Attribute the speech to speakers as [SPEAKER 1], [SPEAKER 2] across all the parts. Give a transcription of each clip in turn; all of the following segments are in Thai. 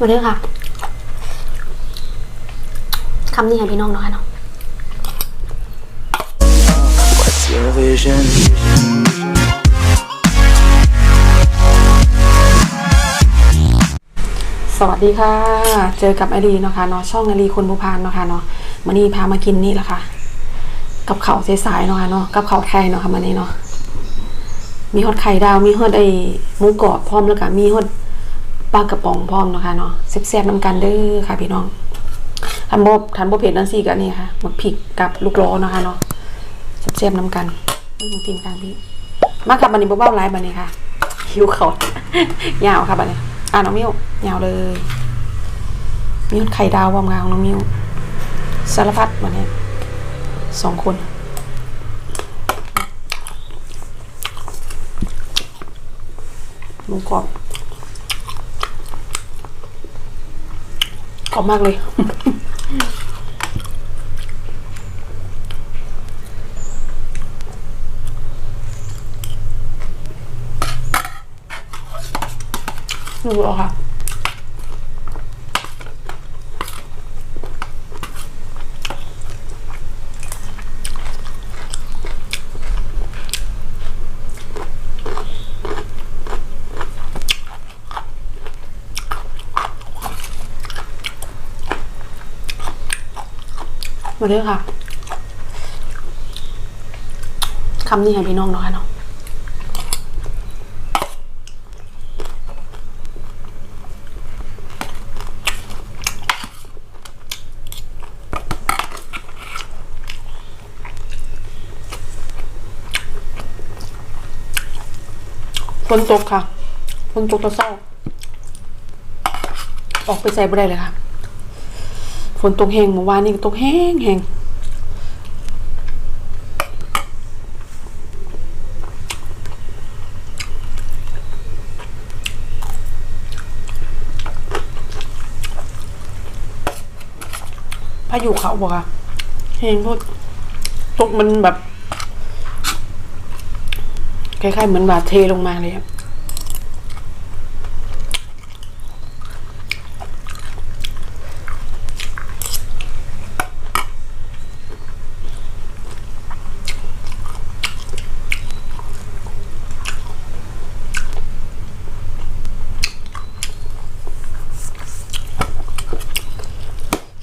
[SPEAKER 1] มาเด้อค่ะคำนี้ให้พี่น้องเนาะค่ะเนาะ
[SPEAKER 2] What's your vision?
[SPEAKER 3] สวัสดีค่ะ เจอกับไอรีเนาะค่ะเนาะช่องไอรีคนบุพานเนาะค่ะเนาะมันนี้พามากินนี่แหละค่ะ กับเขาวสายๆเนาะค่ะเนาะกับเขาวไทยเนาะค่ะมันนี้เนาะมีฮอดไข่ดาวมีฮอดไอหมูกรอบพร้อมแล้วก็มีฮอด ปลากระป๋องพร้อมนะคะเนาะแซ่บๆน้ำกันเด้อค่ะพี่น้องทันบบทันบเผ็ดนั่นสิกันนี่ค่ะหมึกพริกกับลูกล้อนะคะเนาะแซ่บๆน้ำกันมึงกินกันพี่ มาค่ะบันนี้เบ้าไลฟ์บันนี้ค่ะหิวเขาวยาวค่ะบันนี้ อะน้องมิ้วยาวเลยมีไข่ดาววอมงาของน้องมิวสารพัดวันนี้สองคนหมูกรอบ กรอบมากเลย ดูเอาค่ะ มาเด้อค่ะคำนี้ให้พี่น้องเนาะค่ะเนาะฝนตกค่ะฝนตกตะเศร้า ออกไปใส่บ่ได้เลยค่ะ นตกแห้งเมื่อวานนี่ก็ตกแห้งแห้งพายุเขาบอกค่ะแห้งพดตกมันแบบคล้ายๆเหมือนบาเทลงมาเลยอะ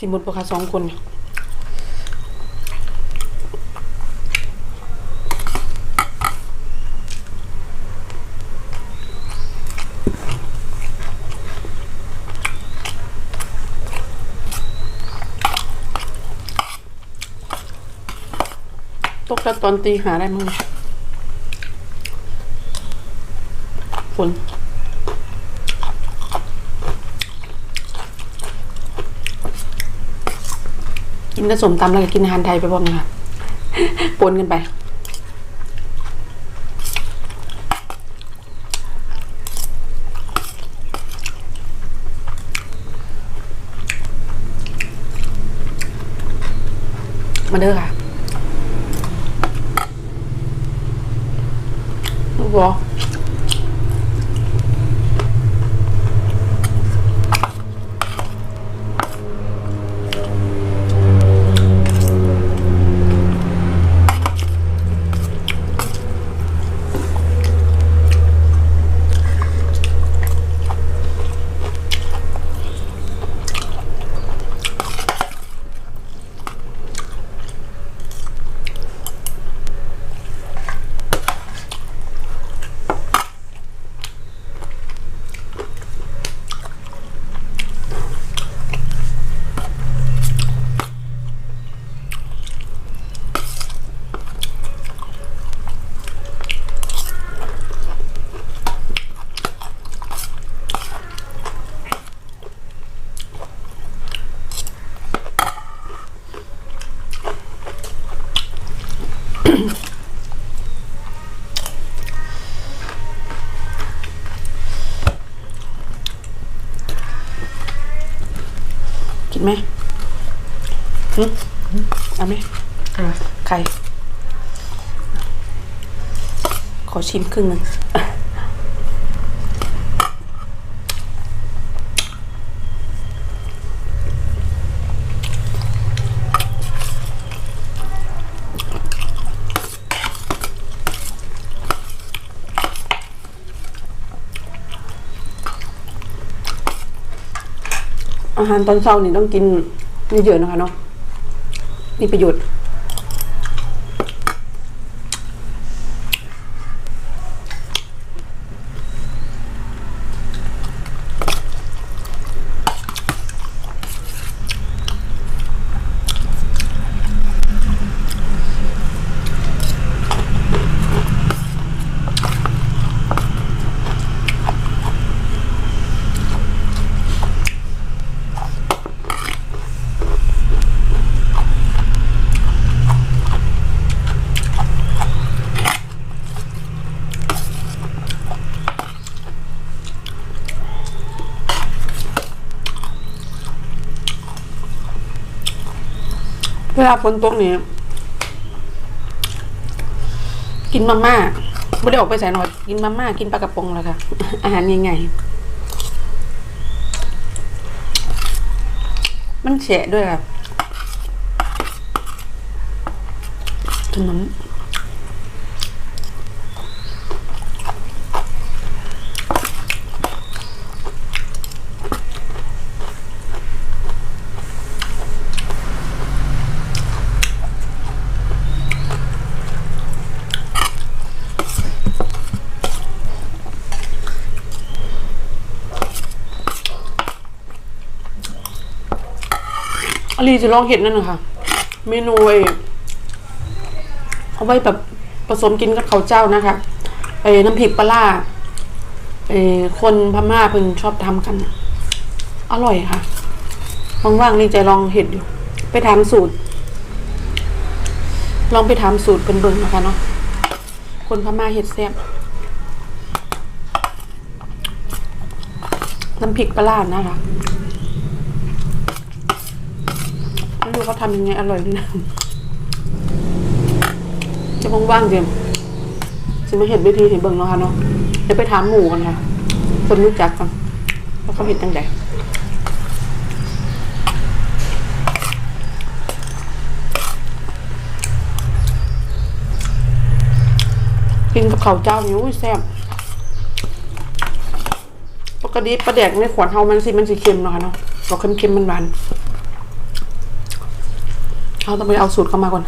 [SPEAKER 3] สิหมดปะคะสองคนตกต่ตอนตีหาได้มั้งฝน กินกระสมตำแล้วก็กินอาหารไทยไปพร้อมกันค่ะปนกันไป มาเด้อค่ะลูกบอ กินไหมหึเอาไหมไข่ขอชิมครึ่งหนึ่ง อาหารตอนเช้านี่ต้องกินเยอะๆนะคะเนาะมีประโยชน์ เวลาฝนตกนี่กินมาม่าไม่ได้ออกไปใส่หน่อยกินมาม่ากินปลากระป๋องแล้วค่ะ อาหารยังไง มันแฉะด้วยค่ะขนม อลีจะลองเห็ดนั่นนะคะเมนูไอเอาไว้แบบผสมกินกับข้าวเจ้านะคะไอ้น้ำพริกปลาไอ้คนพม่าเพิ่งชอบทำกัน อร่อยค่ะว่างๆนี่จะลองเห็ดอยู่ ไปถามสูตร ลองไปถามสูตรเป็นเบิ่งนะคะเนาะคนพม่าเห็ดแซ่บน้ำพริกปลาร้านะคะ ไม่รู้ เขาทำยังไงอร่อยดีนะจะว่างๆเดี๋ยวจะมาเห็นวิธีเห็นเบิ่งเนาะค่ะเนาะเดี๋ยวไปถามหมู่กันค่ะ คนรู้จักกันว่าเขาเห็นจังไดกินกับข้าวเจ้านี่อุ้ยแซ่บปกติปลาแดกในขวดเฮามันสิมันสิเค็มเนาะค่ะเนาะบอเค็มๆมันหวาน เราต้องไปเอาสูตรเข้ามาก่อน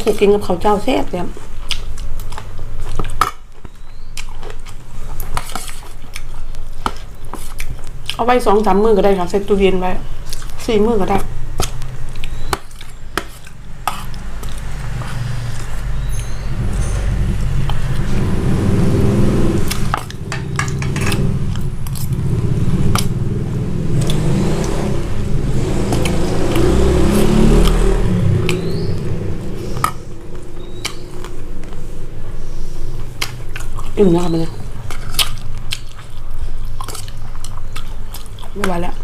[SPEAKER 3] โอ้โหกินกับข้าวเจ้าแซ่บเลยเอาไว้สองสามมือก็ได้ค่ะใส่ตู้เย็นไว้สี่มือก็ได้ อิ่มแล้วค่ะมันเนี่ยไม่ไหวแล้ว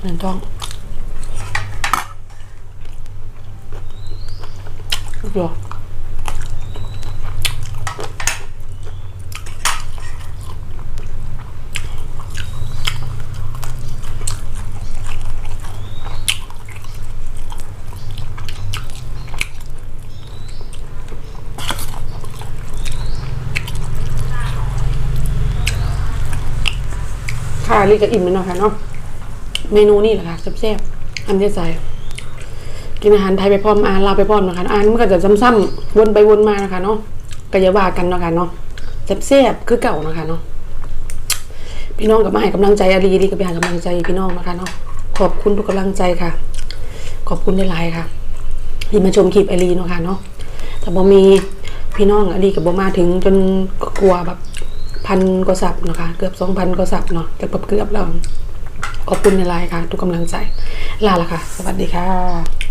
[SPEAKER 3] เงินท้องเดี๋ยว ค่ะรีก็อิ่มแล้วเนาะค่ะเนาะเมนูนี่แหละค่ะแซ่บๆอันที่ใส่กินอาหารไทยไปพร้อมอาหารลาวไปพร้อมนะคะอาหารมันก็จะซ้ำๆวนไปวนมานะคะเนาะก็อย่าว่ากันเนาะค่ะเนาะแซ่บๆคือเก่านะคะเนาะพี่น้องกับมาให้กำลังใจอารีดีกับไปห้กำลังใจพี่น้องนะคะเนาะขอบคุณทุกกำลังใจค่ะ ขอบคุณได้หลายค่ะที่มาชมคลิปอารีเนาะค่ะเนาะแต่บ่มีพี่น้องอารีกับบ่มาถึงจนก็กลัวแบบ พันกว่าสับนะคะเกือบสองพันกว่าสับเนาะจะเกือบเกือบแล้วขอบคุณในไลน์ค่ะ ทุกกำลังใจ ลาละค่ะ สวัสดีค่ะ